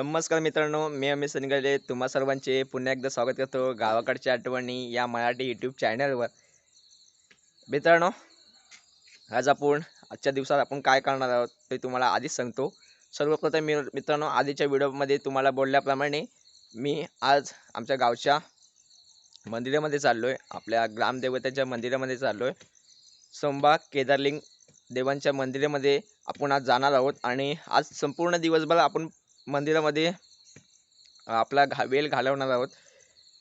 नमस्कार मित्रांनो मी अमित सनगले तुम्हा सर्वांचे पुन्हा एकदा स्वागत करतो गावाकडच्या आठवणी या मराठी यूट्यूब चॅनलवर मित्रांनो आज आपण आजच्या दिवसात आपण काय करणार आहोत ते तुम्हाला आधीच सांगतो. सर्वप्रथम मी मित्रांनो आधीच्या व्हिडिओमध्ये तुम्हाला बोलल्याप्रमाणे मी आज आमच्या गावच्या मंदिरामध्ये चाललो आहे आपल्या ग्रामदेवतेच्या मंदिरामध्ये चाललो आहे सोमबा केदारलिंग देवांच्या मंदिरामध्ये आपण आज जाणार आहोत आणि आज संपूर्ण दिवसभर आपण मंदिरामध्ये आपला घा वेळ घालवणार आहोत.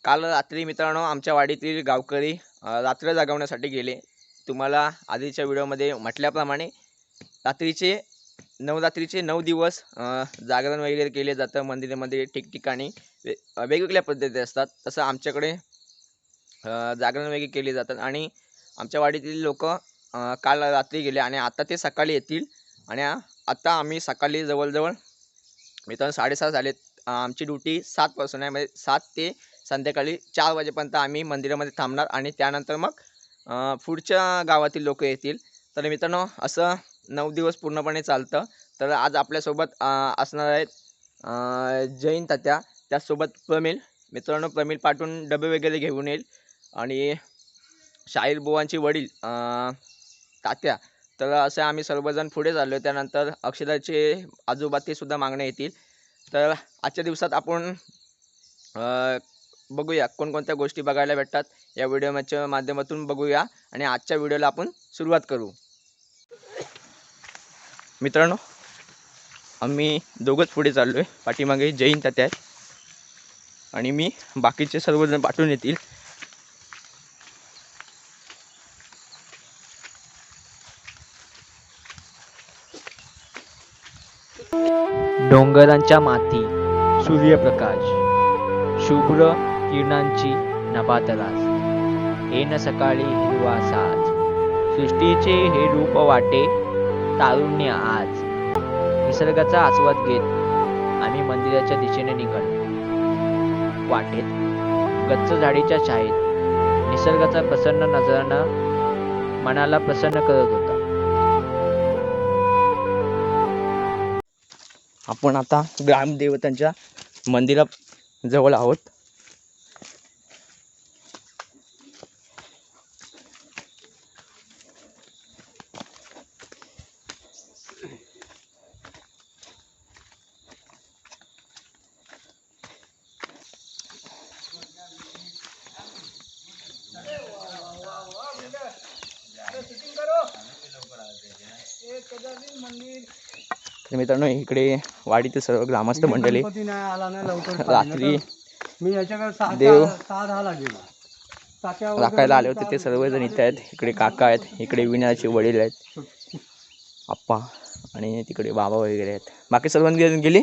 काल रात्री मित्रांनो आमच्या वाडीतील गावकरी रात्र जागवण्यासाठी गेले. तुम्हाला आधीच्या व्हिडिओमध्ये म्हटल्याप्रमाणे रात्रीचे नवरात्रीचे नऊ दिवस जागरण वगैरे केले जातं मंदिरामध्ये. ठिकठिकाणी वे वेगवेगळ्या पद्धती असतात. तसं आमच्याकडे जागरण वगैरे केले जातात. आणि आमच्या वाडीतील लोक काल रात्री गेले आणि आता ते सकाळी येतील. आणि आत्ता आम्ही सकाळी जवळजवळ मित्रांनो साडेसात झालेत. आमची ड्युटी सातपासून आहे. म्हणजे सात ते संध्याकाळी चार वाजेपर्यंत आम्ही मंदिरामध्ये थांबणार आणि त्यानंतर मग पुढच्या गावातील लोक येतील. तर मित्रांनो असं नऊ दिवस पूर्णपणे चालतं. तर आज आपल्यासोबत असणार आहेत जैन तात्या. त्याचसोबत प्रमिल. मित्रांनो प्रमिल पाठवून डबे वगैरे घेऊन येईल. आणि शाहीर बुवांचे वडील तात्या. तर असे आम्ही सर्वजण पुढे चाललो त्यानंतर अक्षराचे आजोबा ते सुद्धा मागणे येतील. तर आजच्या दिवसात आपण बघूया कोणकोणत्या गोष्टी बघायला भेटतात. या व्हिडिओच्या माध्यमातून बघूया आणि आजच्या व्हिडिओला आपण सुरुवात करू. मित्रांनो आम्ही दोघंच पुढे चाललो आहे पाठीमागे जैन तात्या आहेत. आणि मी बाकीचे सर्वजण पाठवून येतील. डोंगरांच्या माती सूर्यप्रकाश शुभ्र किरणांची नभातलास हे न सकाळी हिरवा साज सृष्टीचे हे रूप वाटे तारुण्य आज. निसर्गाचा आस्वाद घेत आम्ही मंदिराच्या दिशेने निघालो. वाटेत गच्च झाडीच्या छायेत निसर्गाचा प्रसन्न नजराना मनाला प्रसन्न करत आपण आता ग्रामदेवतांच्या मंदिरा जवळ आहोत. तर मित्रांनो इकडे वाडीतील सर्व ग्रामस्थ मंडळी. रात्री मी याच्याकडे सहा देव राखायला आले होते ते सर्वजण इथे आहेत. इकडे काका आहेत. इकडे विनाचे वडील आहेत. आप्पा आणि तिकडे बाबा वगैरे आहेत. बाकी सर्वांनी गेली?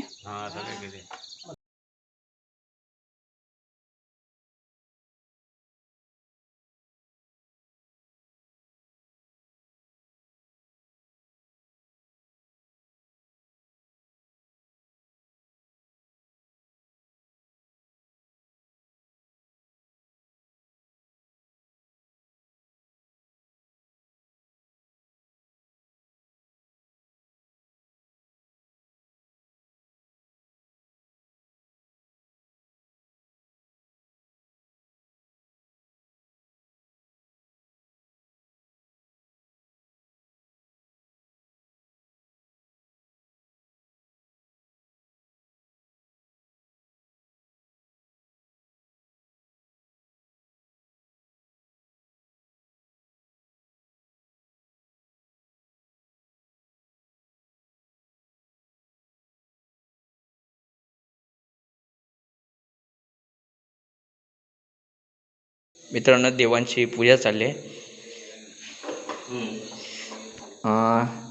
मित्रांनो देवांची पूजा चालली आहे.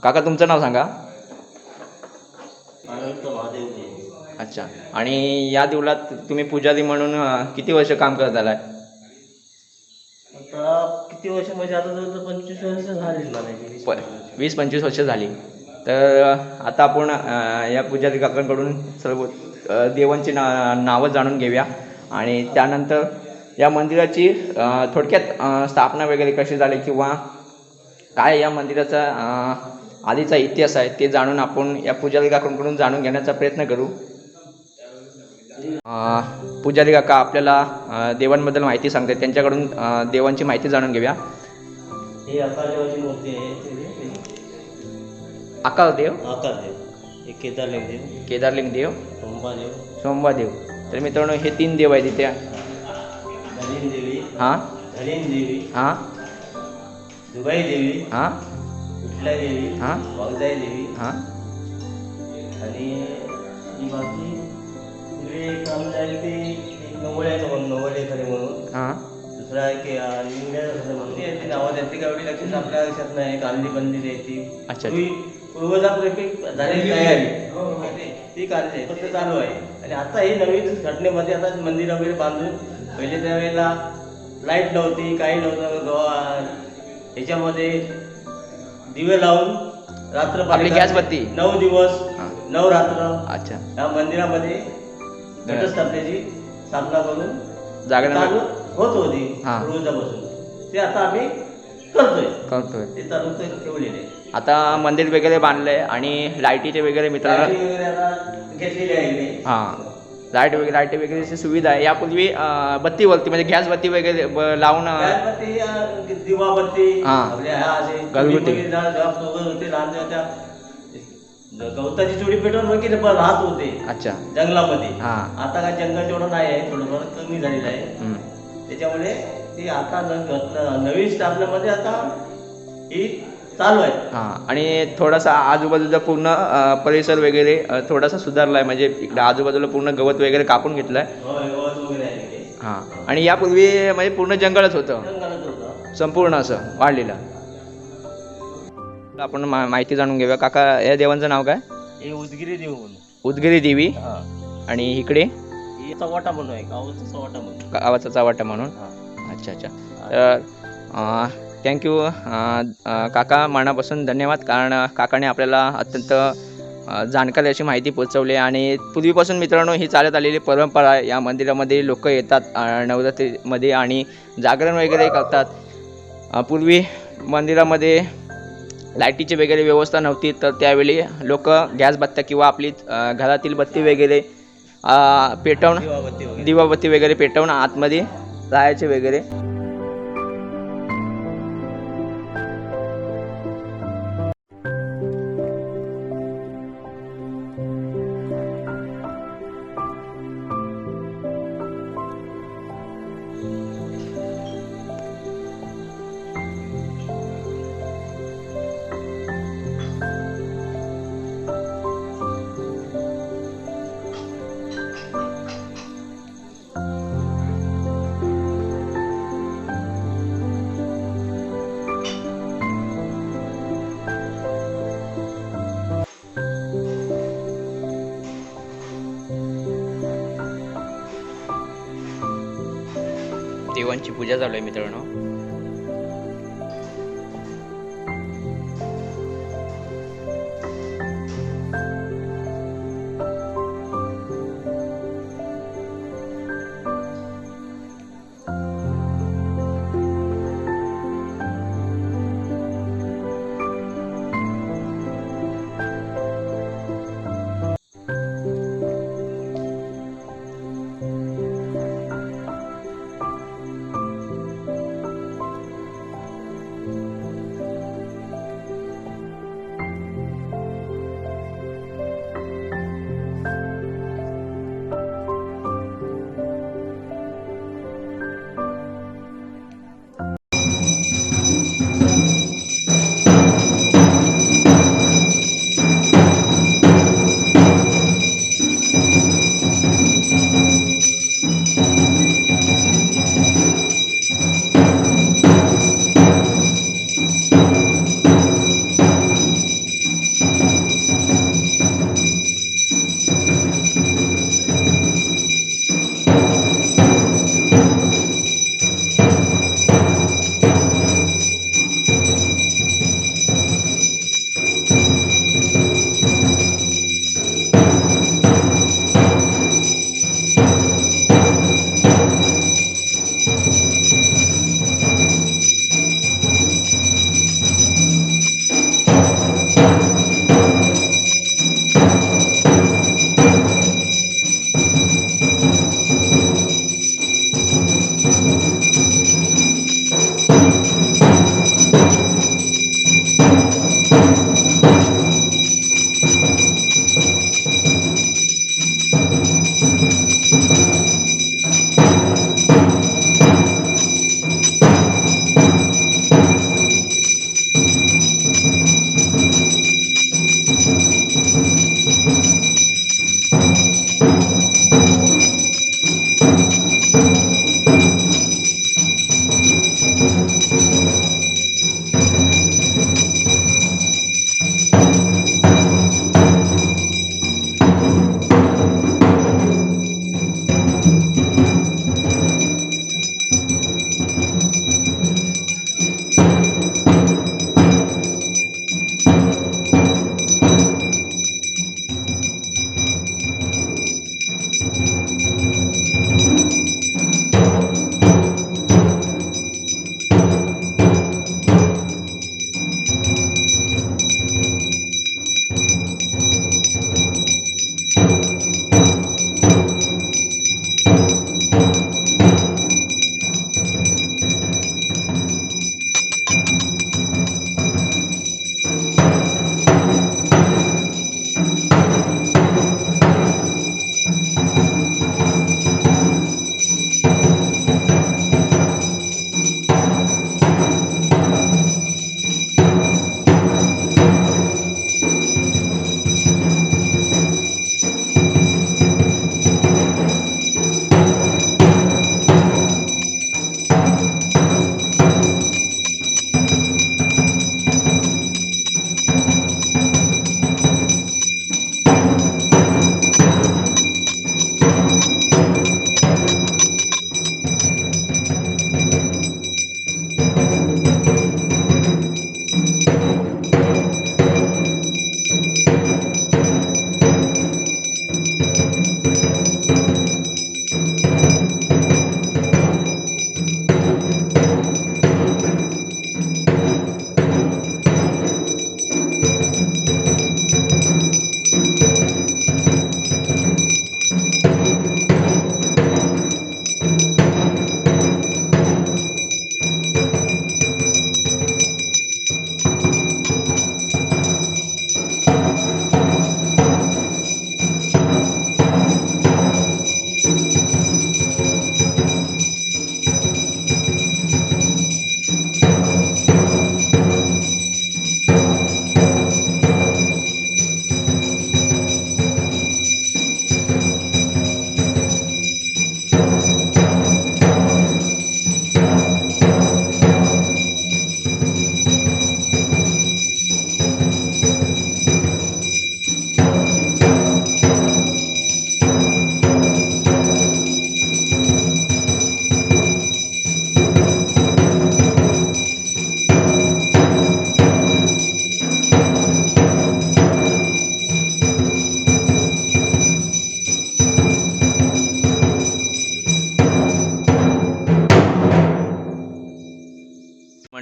काका तुमचं नाव सांगा. अच्छा. आणि या देवळात तुम्ही पुजारी म्हणून किती वर्ष काम करत आलाय? किती वर्ष म्हणजे आता जवळ पंचवीस वर्ष झाली वीस पंचवीस वर्ष झाली. तर आता आपण या पुजारी काकांकडून सर्व देवांची ना नावं जाणून घेऊया. आणि त्यानंतर या मंदिराची थोडक्यात स्थापना वगैरे कशी झाली किंवा काय या मंदिराचा आधीचा इतिहास आहे ते जाणून आपण या पुजारी काकांकडून जाणून घेण्याचा प्रयत्न करू. पुजारी काका आपल्याला देवांबद्दल माहिती सांगतात. त्यांच्याकडून देवांची माहिती जाणून घेऊया. ही आकारदेवाची मूर्ती आहे. ते- ते- अकाल देव आकारदेव हे केदारलिंग देव केदारलिंग देव अंबादेव सोमवा देव तर मित्रांनो हे तीन देव आहेत इथे. देवी हां? देवी हां? दुबाई देवी हां? कुठला देवी हां? वागदाई देवी हां? आणि ही बाकी इकडे एक नवळ्याचं म्हणून नवळे खरे म्हणून. हां? दुसरा एक इंग्रज खरे म्हणून. हे ते नावं ते काय एवढी लक्षात आपल्या लक्षात नाही. कांदी बंदी आहे ती. अच्छा. पूर्वी पूर्वजापैकी झालेली तयारी. ते- ती कार्य आहे फक्त चालू आहे. आणि आता हे नवीन घटनेमध्ये आता मंदिर वगैरे बांधून पहिले त्यावेळेला लाइट नव्हती काही नव्हतं ह्याच्यामध्ये दिवे लावून रात्र आपली गॅसबत्ती. नऊ दिवस. नऊ रात्र. अच्छा. या मंदिरामध्ये घटस्थापनेची स्थापना करून जागरण होत. होती ते आता आम्ही करतोय. करतोय. ते चालू ठेवलेले. आता मंदिर वगैरे बांधलंय आणि लाईटीचे वगैरे मित्रांनो घेतलेली आहे हां. लाइट वगैरे लाइट वगैरेची सुविधा आहे. यापूर्वी बत्तीवरती म्हणजे गॅस बत्ती वगैरे लावून दिवाबत्ती घरगुती. गवताची चुडी पेटवून वगैरे राहत होते अच्छा. जंगलामध्ये. हां. आता काय जंगल तेवढं नाही आहे थोडंफार कमी झालेलं आहे. त्याच्यामुळे ते आता नवीन स्थापनेमध्ये आता ही चालू आहे. हां आणि थोडासा आजूबाजूचा पूर्ण अं, परिसर वगैरे अं, थोडासा सुधारला आहे म्हणजे इकडे आजूबाजूला पूर्ण गवत वगैरे कापून घेतलं आहे होय, गवत वगैरे आहे तिथे. हां आणि यापूर्वी म्हणजे पूर्ण जंगलच होतं. जंगलात होतं. संपूर्ण असं वाढलेलं. आपण मा माहिती जाणून घेऊया. काका या देवांचं नाव काय? हे उदगिरी देव म्हणून. उदगिरी देवी. हा. आणि इकडे? हे चव्हाटा म्हणून आहे गावाचा चव्हाटा म्हणून. गावाचा चावाटा म्हणून? हा. अच्छा अच्छा. तर थँक्यू काका मनापासून धन्यवाद. कारण अं, काकाने आपल्याला अत्यंत जाणकारी अशी माहिती पोचवली आणि पूर्वीपासून मित्रांनो ही चालत आलेली परंपरा या मंदिरामध्ये लोक येतात नवरात्रीमध्ये आणि जागरण वगैरे करतात. पूर्वी मंदिरामध्ये लाईटीची वगैरे व्यवस्था नव्हती तर त्यावेळी लोक गॅस बत्त्या किंवा आपली घरातील बत्ती वगैरे पेटवून दिवाबत्ती वगैरे. दिवाबत्ती वगैरे पेटवून आतमध्ये राहायचे वगैरे. देवांची पूजा चालू आहे मित्रांनो.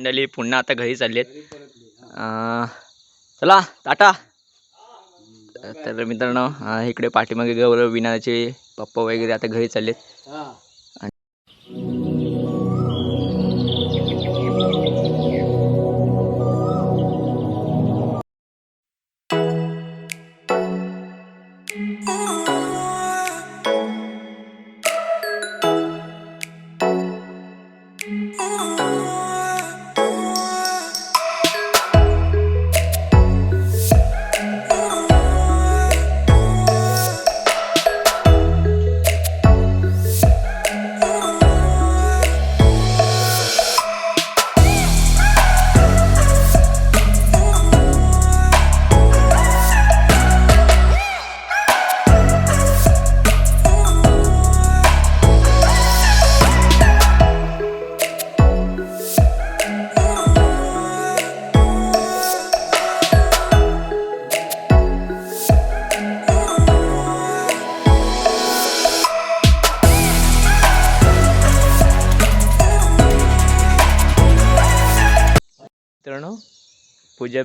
मंडळी पुन्हा आता घरी चालली आहेत चला टाटा. तर मित्रांनो इकडे पाठीमागे गौरव विनाचे पप्पा वगैरे आता घरी चाललेत.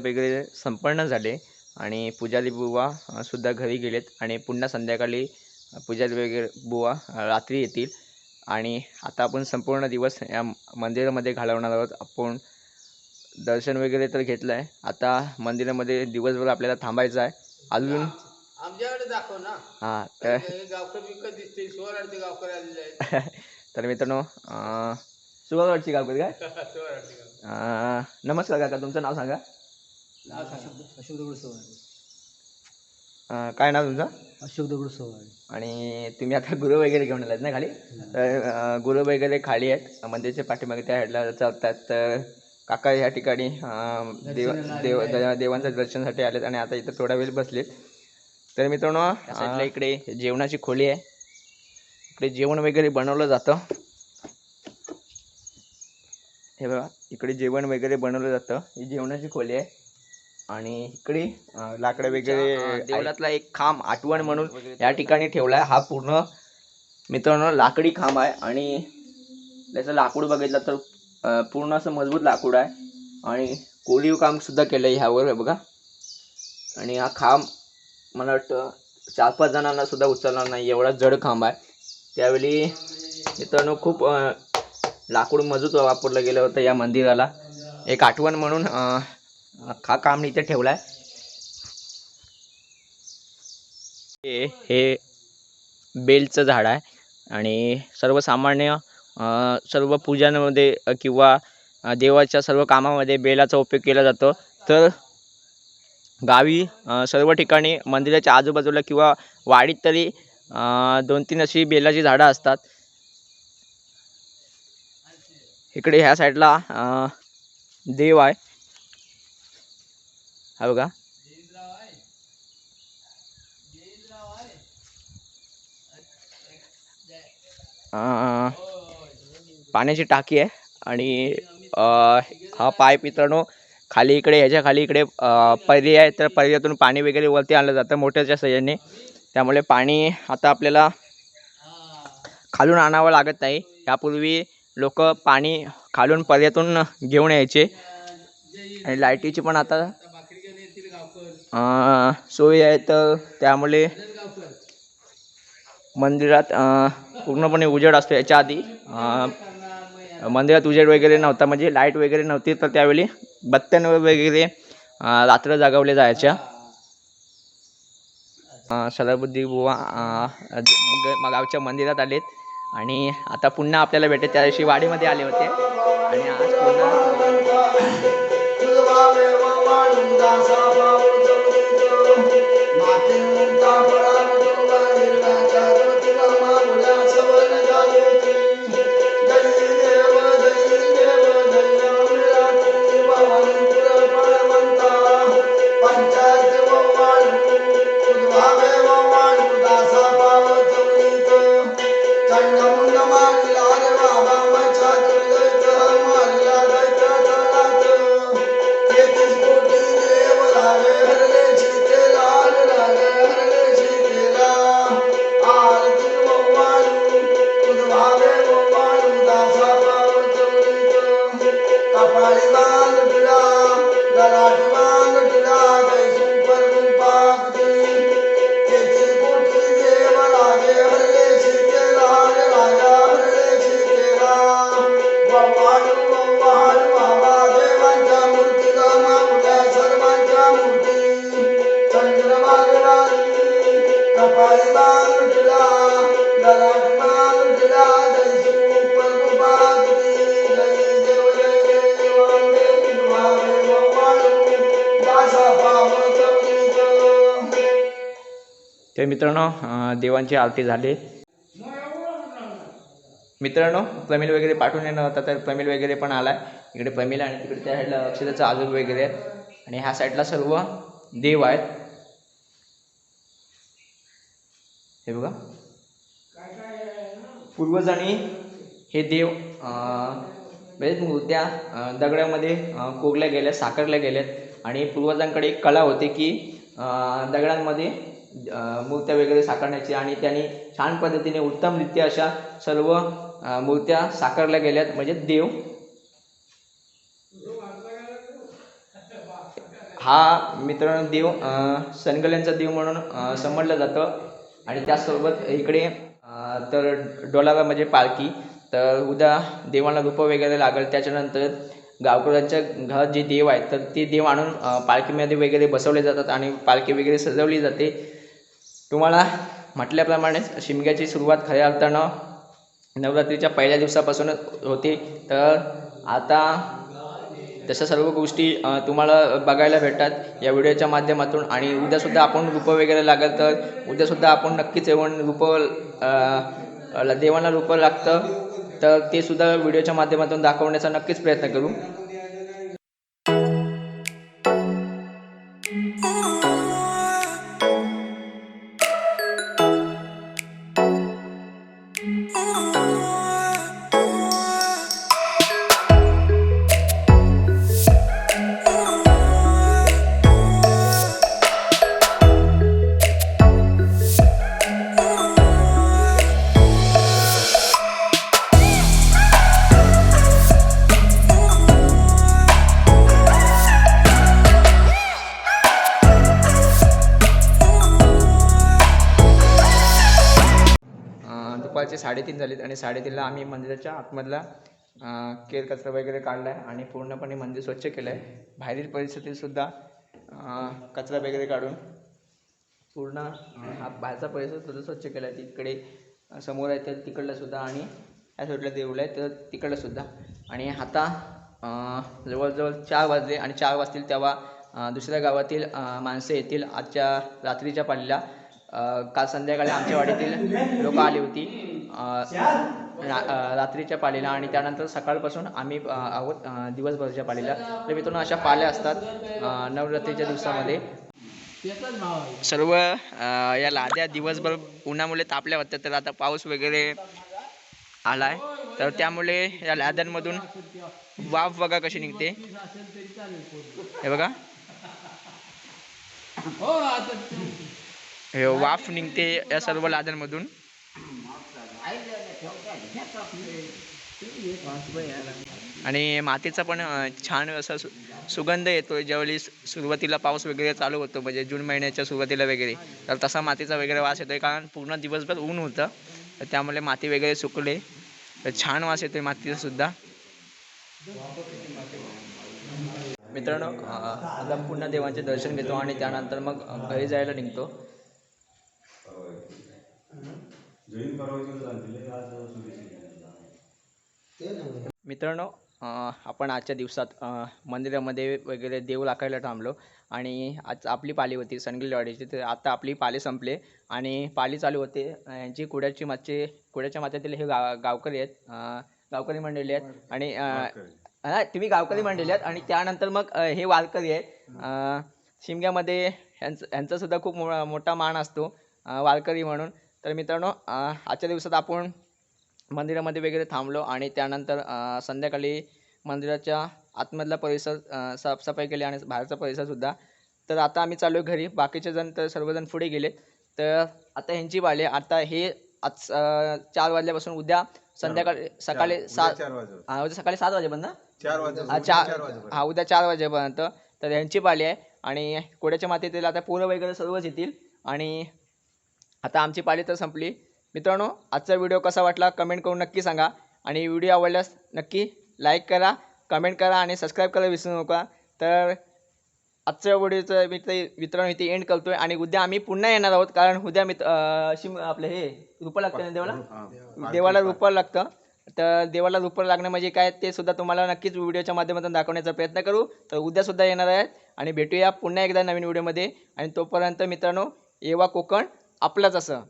वगैरे संपन्न झाले आणि पुजारी बुवा सुद्धा घरी गेलेत आणि पुन्हा संध्याकाळी पुजारी वगैरे बुवा रात्री येतील आणि आता आपण संपूर्ण दिवस या मंदिरामध्ये घालवणार आहोत. आपण दर्शन वगैरे तर घेतलं आहे आता मंदिरामध्ये दिवसभर आपल्याला थांबायचं आहे. अजून आमच्याकडे दाखव ना. हां तर दिसते मित्रांनो सुगावरची गावकरी काय? नमस्कार काका तुमचं नाव सांगा. अशोक दगड काय नाव तुमचं? अशोक दगड सवारी आणि तुम्ही आता गुरु वगैरे घेऊन आलात ना खाली? तर गुरु वगैरे खाली आहेत. मंदिरच्या पाठीमागे त्या साईडला चालतात. तर काका ह्या ठिकाणी देव देव देव- देवांच्या दर्शनासाठी आलेत आणि आता इथं थोडा वेळ बसलेत. तर मित्रांनो या साईडला इकडे जेवणाची खोली आहे. इकडे जेवण वगैरे बनवलं जातं. हे बघा इकडे जेवण वगैरे बनवलं जातं. ही जेवणाची खोली आहे. आणि इकडे लाकडं वगैरे देवळातला एक खांब आठवण म्हणून या ठिकाणी ठेवलाय. हा पूर्ण मित्रांनो लाकडी खांब आहे आणि त्याचं लाकूड बघितलं तर पूर्ण असं मजबूत लाकूड आहे. आणि कोरीव काम सुद्धा केलंय ह्यावर बघा. आणि हा खांब मला वाटतं चार पाच जणांना सुद्धा उचलणार नाही. एवढा जड खांब आहे. त्यावेळी मित्रांनो खूप लाकूड मजबूत वापरलं गेलं होतं या मंदिराला. एक आठवण म्हणून अं, हा काम इथे ठेवलाय. हे हे बेलचं झाड आहे आणि सर्वसामान्य सर्व पूजांमध्ये किंवा देवाच्या सर्व कामामध्ये बेलाचा उपयोग केला जातो. तर गावी सर्व ठिकाणी मंदिराच्या आजूबाजूला किंवा वाडीत तरी दोन तीन अशी बेलाची झाडं असतात. इकडे ह्या साईडला देव आहे. हा बघा. पाण्याची टाकी आहे आणि हा पाईप मित्रांनो खाली इकडे ह्याच्या खाली इकडे अं, पर्याय आहे तर पर्यायातून पाणी वगैरे वरती आणलं जातं मोठ्याच्या सहाय्याने त्यामुळे पाणी आता आपल्याला खालून आणावं लागत नाही. यापूर्वी लोक पाणी खालून पर्यातून घेऊन यायचे. आणि लाईटीची पण आता सोयी आहे तर त्यामुळे मंदिरात पूर्णपणे उजेड असतो याच्या आधी. मंदिरात उजेड वगैरे नव्हता म्हणजे लाइट वगैरे नव्हती तर त्यावेळी बत्त्यांवर वगैरे रात्र जागवले जायच्या. सरबुद्धी बुवा गावच्या मंदिरात आलेत. आणि आता पुन्हा आपल्याला भेटेल त्या दिवशी वाडीमध्ये आले होते. आणि आज पुन्हा तर मित्रांनो देवांची आरती झाली. मित्रांनो प्रमिल वगैरे पाठवून येणार होता तर प्रमिल वगैरे पण आला आहे इकडे प्रमिल आणि तिकडे त्या साईडला अक्षताचं आजोबा वगैरे आहेत. आणि ह्या साईडला सर्व देव आहेत. हे बघा. पूर्वजांनी हे देव बरेच मूर्त्या दगडामध्ये कोरल्या गेल्या साकारल्या गेल्यात. आणि पूर्वजांकडे एक कला होती की दगडांमध्ये मूर्त्या वगैरे साकारण्याची आणि त्यांनी छान पद्धतीने उत्तमरित्या अशा सर्व मूर्त्या साकारल्या गेल्यात. म्हणजे देव हा मित्रांनो देव सनगल्यांचा देव म्हणून समजलं जातं. आणि त्याचसोबत इकडे तर डोलारा म्हणजे पालखी. तर उद्या देवाला रूपं वगैरे लागेल त्याच्यानंतर गावकऱ्यांच्या घरात जे देव आहेत तर ते देव आणून पालखीमध्ये वगैरे बसवले जातात आणि पालखी वगैरे सजवली जाते. तुम्हाला म्हटल्याप्रमाणे शिमग्याची सुरुवात खऱ्या अर्थानं नवरात्रीच्या पहिल्या दिवसापासूनच होते. तर आता तशा सर्व गोष्टी तुम्हाला बघायला भेटतात या व्हिडिओच्या माध्यमातून. आणि उद्यासुद्धा आपण रूपं वगैरे लागेल तर उद्यासुद्धा आपण नक्कीच येऊन रूपं देवांना रूपं लागतं. तर ते सुद्धा व्हिडिओच्या माध्यमातून दाखवण्याचा नक्कीच प्रयत्न करू. दुपारचे साडेतीन झालेत आणि साडेतीनला आम्ही मंदिराच्या आतमधला केर कचरा वगैरे काढला आहे आणि पूर्णपणे मंदिर स्वच्छ केलं आहे बाहेरील परिस्थितीतसुद्धा कचरा वगैरे काढून पूर्ण हा बाहेरचा परिसर सुद्धा स्वच्छ केला आहे तिकडे समोर आहे तर तिकडलासुद्धा आणि ह्या साईडला देऊळ आहे तर तिकडलासुद्धा आणि आता जवळजवळ चार वाजले आणि चार वाजतील तेव्हा दुसऱ्या गावातील माणसं येतील आजच्या रात्रीच्या पालीला काल संध्याकाळी आमच्या वाडीतील लोक आली होती. रात्रीच्या पालीला आणि त्यानंतर सकाळपासून आम्ही आहोत दिवसभरच्या पालीला तर मित्रांनो अशा पाल्या असतात नवरात्रीच्या दिवसामध्ये. सर्व या लाद्या दिवसभर उन्हामुळे तापल्या होत्या तर आता पाऊस वगैरे आलाय. तर त्यामुळे या लाद्यांमधून वाफ बघा कशी निघते. हे बघा. हे वाफ निघते या सर्व लाद्यांमधून. आणि मातीचा पण छान असा सु सुगंध येतो ज्यावेळी सुरुवातीला पाऊस वगैरे चालू होतो म्हणजे जून महिन्याच्या सुरुवातीला वगैरे तर तसा मातीचा वगैरे वास येतोय. कारण पूर्ण दिवसभर ऊन होतं. तर त्यामुळे माती वगैरे सुकले. तर छान वास येतोय मातीचा सुद्धा. मित्रांनो आता पुन्हा देवांचे दर्शन घेतो आणि त्यानंतर मग घरी जायला निघतो. मित्रांनो आपण आजच्या दिवसात मंदिरामध्ये वगैरे देव राखायला थांबलो आणि आज आपली पाली होती सनगिलवाडीची तर आता आपली पाली संपले आणि पाली चालू होते. यांची कुड्याची मागचे कुड्याच्या माथ्यातील हे गाव गावकरी आहेत गावकरी मंडळी आहेत आणि तुम्ही गावकरी मंडळी आहेत आणि त्यानंतर मग हे वारकरी आहेत. शिमग्यामध्ये यांचं यांचा सुद्धा खूप मो मोठा मान असतो वारकरी म्हणून. तर मित्रांनो आजच्या दिवसात आपण मंदिरामध्ये वगैरे थांबलो आणि त्यानंतर संध्याकाळी मंदिराच्या आतमधला परिसर साफसफाई केली आणि बाहेरचा परिसरसुद्धा तर आता आम्ही चालू आहे घरी. बाकीचे जण तर सर्वजण पुढे गेले तर आता ह्यांची बाले आता हे आज चार वाजल्यापासून उद्या संध्याकाळी सकाळी सात हा उद्या सकाळी सात वाजेपर्यंत ना? चार हा चार हा उद्या चार वाजेपर्यंत. तर यांची पाली आहे. आणि कोड्याच्या मातीतील आता पोरं वगैरे सर्वच येतील. आणि आता आमची पाली तर संपली. मित्रांनो आजचा व्हिडिओ कसा वाटला कमेंट करून नक्की सांगा. आणि व्हिडिओ आवडल्यास नक्की लाईक करा कमेंट करा आणि सबस्क्राईब करायला विसरू नका. तर आजच्या व्हिडिओचं मी ते मित्रांनो इथे एंड करतोय आणि उद्या आम्ही पुन्हा येणार आहोत. कारण उद्या मित्र अं, शिम आपलं हे रुपं लागतं ना देवाला? देवाला रुपं लागतं. तर देवाला रुपं लागणं म्हणजे काय ते सुद्धा तुम्हाला नक्कीच व्हिडिओच्या माध्यमातून दाखवण्याचा प्रयत्न करू. तर उद्या सुद्धा येणार आहेत आणि भेटूया पुन्हा एकदा नवीन व्हिडिओमध्ये. आणि तोपर्यंत मित्रांनो येवा कोकण आपलंच असं.